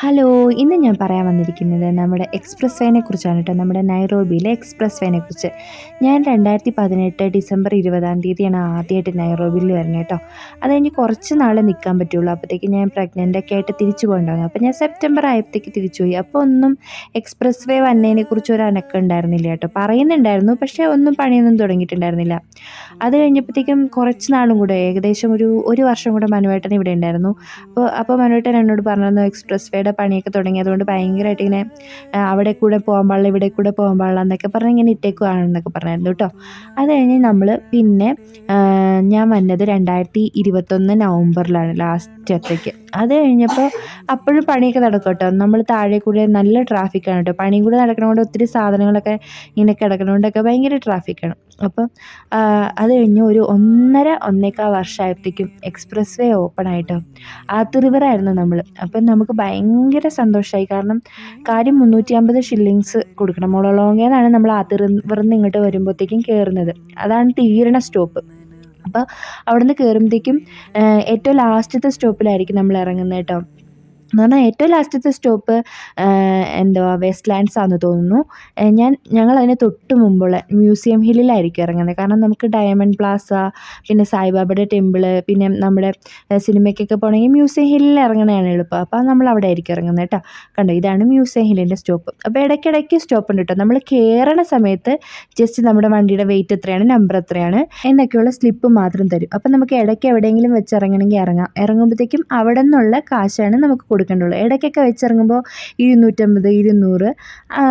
Hello ഇന്ന് ഞാൻ പറയാൻ വന്നിരിക്കുന്നത് നമ്മുടെ എക്സ്പ്രസ് വേനെ കുറിച്ചാണ് കേട്ടോ നമ്മുടെ നൈറോബിയിലെ എക്സ്പ്രസ് വേനെ കുറിച്ച്. ഞാൻ രണ്ടായിരത്തി പതിനെട്ട് ഡിസംബർ ഇരുപതാം തീയതിയാണ് ആദ്യമായിട്ട് നൈറോബിയിൽ വരുന്നത് കേട്ടോ അത് എനിക്ക് കുറച്ച് നാൾ നിൽക്കാൻ പറ്റുള്ളൂ. അപ്പോഴത്തേക്ക് ഞാൻ പ്രഗ്നന്റ് ഒക്കെ ആയിട്ട് തിരിച്ചു പോകണ്ടായിരുന്നു. അപ്പോൾ ഞാൻ സെപ്റ്റംബർ ആയപ്പോഴത്തേക്ക് തിരിച്ചു പോയി അപ്പോൾ ഒന്നും എക്സ്പ്രസ് വേ വന്നതിനെ കുറിച്ച് ഒരു അനക്കം ഉണ്ടായിരുന്നില്ല കേട്ടോ പറയുന്നുണ്ടായിരുന്നു പക്ഷേ ഒന്നും പണിയൊന്നും തുടങ്ങിയിട്ടുണ്ടായിരുന്നില്ല. അത് കഴിഞ്ഞപ്പോഴത്തേക്കും കുറച്ച് നാളും കൂടെ ഏകദേശം ഒരു ഒരു വർഷം കൂടെ മനുവേട്ടൻ ഇവിടെ ഉണ്ടായിരുന്നു. അപ്പോൾ അപ്പോൾ മനുവേട്ടൻ എന്നോട് പറഞ്ഞു എക്സ്പ്രസ് വേയുടെ പണിയൊക്കെ തുടങ്ങിയതുകൊണ്ട് ഭയങ്കരമായിട്ട് ഇങ്ങനെ അവിടെ കൂടെ പോകാൻ പാടില്ല ഇവിടെ കൂടെ പോകാൻ പാടില്ല എന്നൊക്കെ പറഞ്ഞ് ഇങ്ങനെ ഇട്ടേക്കുവാണെന്നൊക്കെ പറഞ്ഞായിരുന്നു കേട്ടോ. അത് കഴിഞ്ഞ് നമ്മൾ പിന്നെ ഞാൻ വന്നത് രണ്ടായിരത്തി ഇരുപത്തൊന്ന് നവംബറിലാണ് ലാസ്റ്റത്തേക്ക് അത് കഴിഞ്ഞപ്പോൾ അപ്പോഴും പണിയൊക്കെ നടക്കും കേട്ടോ നമ്മൾ താഴെ കൂടെ നല്ല ട്രാഫിക്കാണ് കേട്ടോ പണിയും കൂടെ നടക്കണതുകൊണ്ട് ഒത്തിരി സാധനങ്ങളൊക്കെ ഇങ്ങനെ കിടക്കണതുകൊണ്ടൊക്കെ ഭയങ്കര ട്രാഫിക്കാണ് അപ്പം അത് കഴിഞ്ഞ് ഒരു ഒന്നര ഒന്നേക്കാൾ വർഷമായപ്പോഴത്തേക്കും എക്സ്പ്രസ് വേ ഓപ്പൺ ആയിട്ടോ ആത്ത് നമ്മൾ അപ്പം നമുക്ക് ഭയങ്കര സന്തോഷമായി കാരണം കാര്യം മുന്നൂറ്റി അമ്പത് ഷില്ലിങ്സ് കൊടുക്കണം മുളലോങ്ങേന്നാണ് നമ്മൾ ആത്ത് നിന്ന് ഇങ്ങോട്ട് വരുമ്പോഴത്തേക്കും കയറുന്നത് അതാണ് തീരണ സ്റ്റോപ്പ് അപ്പോൾ അവിടെ കയറുമ്പോഴത്തേക്കും ഏറ്റവും ലാസ്റ്റത്തെ സ്റ്റോപ്പിലായിരിക്കും നമ്മൾ ഇറങ്ങുന്നത് കേട്ടോ. എന്ന് പറഞ്ഞാൽ ഏറ്റവും ലാസ്റ്റത്തെ സ്റ്റോപ്പ് എന്തുവാ വെസ്റ്റ് ലാൻഡ്സ് ആണെന്ന് തോന്നുന്നു. ഞാൻ ഞങ്ങൾ അതിന് തൊട്ട് മുമ്പുള്ള മ്യൂസിയം ഹില്ലിലായിരിക്കും ഇറങ്ങുന്നത്. കാരണം നമുക്ക് ഡയമണ്ട് പ്ലാസ പിന്നെ സായിബാബയുടെ ടെമ്പിൾ പിന്നെ നമ്മുടെ സിനിമയ്ക്കൊക്കെ പോകണമെങ്കിൽ മ്യൂസിയം ഹില്ലിൽ ഇറങ്ങണതാണ് എളുപ്പം. അപ്പോൾ നമ്മൾ അവിടെ ആയിരിക്കും ഇറങ്ങുന്നത് കേട്ടോ. കണ്ടോ ഇതാണ് മ്യൂസിയം ഹില്ലിന്റെ സ്റ്റോപ്പ്. അപ്പോൾ ഇടയ്ക്കിടയ്ക്ക് സ്റ്റോപ്പ് ഉണ്ട് കേട്ടോ. നമ്മൾ കയറണ സമയത്ത് ജസ്റ്റ് നമ്മുടെ വണ്ടിയുടെ വെയിറ്റ് എത്രയാണ് നമ്പർ എത്രയാണ് എന്നൊക്കെയുള്ള സ്ലിപ്പ് മാത്രം തരും. അപ്പോൾ നമുക്ക് ഇടയ്ക്ക് എവിടെയെങ്കിലും വെച്ച് ഇറങ്ങണമെങ്കിൽ ഇറങ്ങാം. ഇറങ്ങുമ്പോഴത്തേക്കും അവിടെ നിന്നുള്ള കാശാണ് നമുക്ക് കൊടുക്കേണ്ടുള്ളൂ. ഇടയ്ക്കൊക്കെ വെച്ചിറങ്ങുമ്പോൾ ഇരുന്നൂറ്റമ്പത് ഇരുന്നൂറ്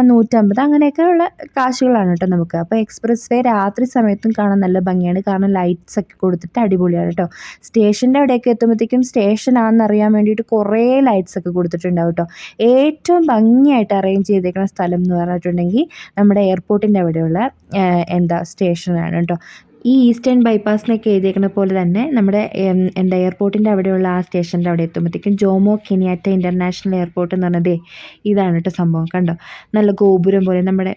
നൂറ്റമ്പത് അങ്ങനെയൊക്കെയുള്ള കാശുകളാണ് കേട്ടോ നമുക്ക്. അപ്പോൾ എക്സ്പ്രസ് വേ രാത്രി സമയത്തും കാണാൻ നല്ല ഭംഗിയാണ്. കാരണം ലൈറ്റ്സ് ഒക്കെ കൊടുത്തിട്ട് അടിപൊളിയാണ് കേട്ടോ. സ്റ്റേഷന്റെ അവിടെയൊക്കെ എത്തുമ്പോഴത്തേക്കും സ്റ്റേഷനാണെന്ന് അറിയാൻ വേണ്ടിയിട്ട് കുറേ ലൈറ്റ്സ് ഒക്കെ കൊടുത്തിട്ടുണ്ടാവും കേട്ടോ. ഏറ്റവും ഭംഗിയായിട്ട് അറേഞ്ച് ചെയ്തേക്കുന്ന സ്ഥലം എന്ന് പറഞ്ഞിട്ടുണ്ടെങ്കിൽ നമ്മുടെ എയർപോർട്ടിന്റെ അവിടെയുള്ള എന്താ സ്റ്റേഷനാണ് കേട്ടോ. ഈ ഈസ്റ്റേൺ ബൈപ്പാസിനൊക്കെ എഴുതിയേക്കുന്ന പോലെ തന്നെ നമ്മുടെ എന്താ എയർപോർട്ടിന്റെ അവിടെയുള്ള ആ സ്റ്റേഷന്റെ അവിടെ എത്തുമ്പോഴത്തേക്കും ജോമോ കെനിയാറ്റ ഇന്റർനാഷണൽ എയർപോർട്ട് എന്ന് പറഞ്ഞതേ ഇതാണ് കേട്ടോ സംഭവം. കണ്ടോ? നല്ല ഗോപുരം പോലെ നമ്മുടെ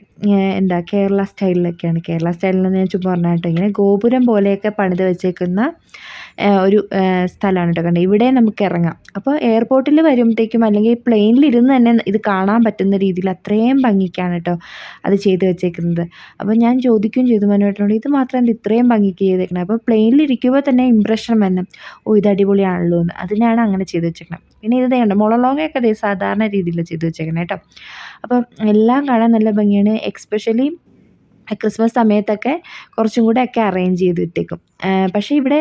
എന്താ കേരള സ്റ്റൈലിലൊക്കെയാണ്. കേരള സ്റ്റൈലിലെന്ന് ഞാൻ ചുമ്മാ പറഞ്ഞാൽ കേട്ടോ. ഇങ്ങനെ ഗോപുരം പോലെയൊക്കെ പണിത് വെച്ചേക്കുന്ന ഒരു സ്ഥലമാണ് കേട്ടോ. കണ്ടോ? ഇവിടെ നമുക്ക് ഇറങ്ങാം. അപ്പോൾ എയർപോർട്ടിൽ വരുമ്പോഴത്തേക്കും അല്ലെങ്കിൽ പ്ലെയിനിൽ ഇരുന്ന് തന്നെ ഇത് കാണാൻ പറ്റുന്ന രീതിയിൽ അത്രയും ഭംഗിക്കാണ് കേട്ടോ അത് ചെയ്ത് വെച്ചേക്കുന്നത്. അപ്പോൾ ഞാൻ ചോദിക്കുകയും ചെയ്തു മനോട്ടോണ്ട് ഇത് മാത്രം എന്താ ഇത്രയും ഭംഗിക്ക് ചെയ്തേക്കണം. അപ്പോൾ പ്ലെയിനിലിരിക്കുമ്പോൾ തന്നെ ഇമ്പ്രഷൻ വന്നു. ഓ ഇത് അടിപൊളിയാണല്ലോ എന്ന്. അതിനാണ് അങ്ങനെ ചെയ്ത് വെച്ചേക്കണം. പിന്നെ ഇത് വേണ്ട മുളലോങ്ങയൊക്കെ ദേ സാധാരണ രീതിയിൽ ചെയ്ത് വെച്ചേക്കണം കേട്ടോ. അപ്പം എല്ലാം കാണാൻ നല്ല ഭംഗിയാണ്. എക്സ്പെഷ്യലി ക്രിസ്മസ് സമയത്തൊക്കെ കുറച്ചും കൂടെ ഒക്കെ അറേഞ്ച് ചെയ്ത് ഇട്ടേക്കും. പക്ഷേ ഇവിടെ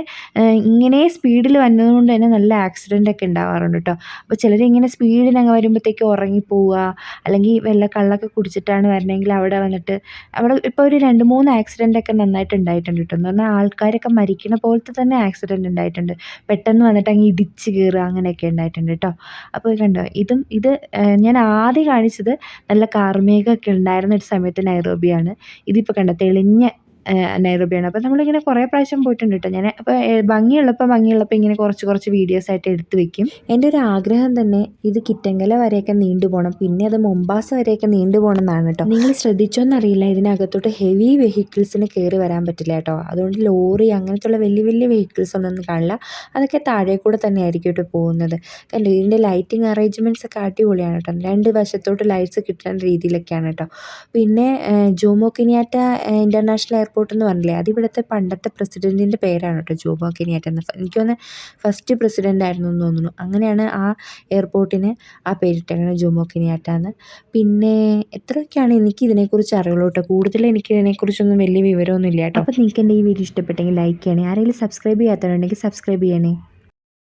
ഇങ്ങനെ സ്പീഡിൽ വന്നതുകൊണ്ട് തന്നെ നല്ല ആക്സിഡന്റ് ഒക്കെ ഉണ്ടാവാറുണ്ട് കേട്ടോ അപ്പോൾ ചിലർ ഇങ്ങനെ സ്പീഡിനങ്ങ് വരുമ്പോഴത്തേക്ക് ഉറങ്ങിപ്പോവുക അല്ലെങ്കിൽ വല്ല കള്ളൊക്കെ കുടിച്ചിട്ടാണ് വരണമെങ്കിൽ അവിടെ വന്നിട്ട് അവിടെ ഇപ്പോൾ ഒരു രണ്ട് മൂന്ന് ആക്സിഡന്റ് ഒക്കെ നന്നായിട്ട് ഉണ്ടായിട്ടുണ്ട് കേട്ടോ എന്ന് പറഞ്ഞാൽ ആൾക്കാരൊക്കെ മരിക്കണ പോലത്തെ തന്നെ ആക്സിഡന്റ് ഉണ്ടായിട്ടുണ്ട്. പെട്ടെന്ന് വന്നിട്ട് അങ്ങ് ഇടിച്ച് കയറുക അങ്ങനെയൊക്കെ ഉണ്ടായിട്ടുണ്ട് കേട്ടോ അപ്പോൾ കണ്ടോ ഇതും ഇത് ഞാൻ ആദ്യം കാണിച്ചത് നല്ല കാർമേഘമൊക്കെ ഉണ്ടായിരുന്ന ഒരു സമയത്ത് നൈറോബിയാണ് ഇതിപ്പോൾ കണ്ടോ തെളിഞ്ഞ നൈറോബിയാണ്. അപ്പോൾ നമ്മളിങ്ങനെ കുറേ പ്രാവശ്യം പോയിട്ടുണ്ട് കേട്ടോ ഞാൻ അപ്പോൾ ഭംഗിയുള്ളപ്പോൾ ഭംഗിയുള്ളപ്പോൾ ഇങ്ങനെ കുറച്ച് കുറച്ച് വീഡിയോസ് ആയിട്ട് എടുത്ത് വെക്കും. എന്റെ ഒരു ആഗ്രഹം തന്നെ ഇത് കിറ്റങ്കല വരെയൊക്കെ നീണ്ടു പോകണം പിന്നെ അത് മുംബാസ വരെയൊക്കെ നീണ്ടു പോകണം എന്നാണ് കേട്ടോ നിങ്ങൾ ശ്രദ്ധിച്ചോന്നറിയില്ല ഇതിനകത്തോട്ട് ഹെവി വെഹിക്കിൾസിന് കയറി വരാൻ പറ്റില്ല കേട്ടോ അതുകൊണ്ട് ലോറി അങ്ങനത്തുള്ള വലിയ വലിയ വെഹിക്കിൾസ് ഒന്നും കാണില്ല. അതൊക്കെ താഴെ കൂടെ തന്നെ ആയിരിക്കും കേട്ടോ പോകുന്നത്. കണ്ടോ ഇതിന്റെ ലൈറ്റിംഗ് അറേഞ്ച്മെന്റ്സ് ഒക്കെ അടിപൊളിയാണ് കേട്ടോ രണ്ട് വശത്തോട്ട് ലൈറ്റ്സ് കിട്ടുന്ന രീതിയിലൊക്കെയാണ് കേട്ടോ പിന്നെ ജോമോ കിനിയാറ്റ ഇന്റർനാഷണൽ എയർപോർട്ട് എന്ന് പറഞ്ഞില്ലേ? അത് ഇവിടുത്തെ പണ്ടത്തെ പ്രസിഡന്റിന്റെ പേരാണ് കേട്ടോ ജോബോ കെനിയാറ്റ എന്ന് എനിക്ക് തോന്നുന്നു ഫസ്റ്റ് പ്രസിഡന്റ് ആയിരുന്നു എന്ന് തോന്നുന്നു. അങ്ങനെയാണ് ആ എയർപോർട്ടിന് ആ പേരിട്ടേക്കുന്നത് ജോമോ കെനിയാറ്റ എന്ന് പിന്നെ എത്രയൊക്കെയാണ് എനിക്ക് ഇതിനെക്കുറിച്ച് അറിയുള്ളൂ കേട്ടോ. കൂടുതൽ എനിക്ക് ഇതിനെക്കുറിച്ചൊന്നും വലിയ വിവരമൊന്നും ഇല്ല കേട്ടോ. അപ്പോൾ നിങ്ങൾക്ക് എന്റെ ഈ വീഡിയോ ഇഷ്ടപ്പെട്ടെങ്കിൽ ലൈക്ക് ചെയ്യണേ. ആരെങ്കിലും സബ്സ്ക്രൈബ് ചെയ്യാത്തവരുണ്ടെങ്കിൽ സബ്സ്ക്രൈബ് ചെയ്യണേ.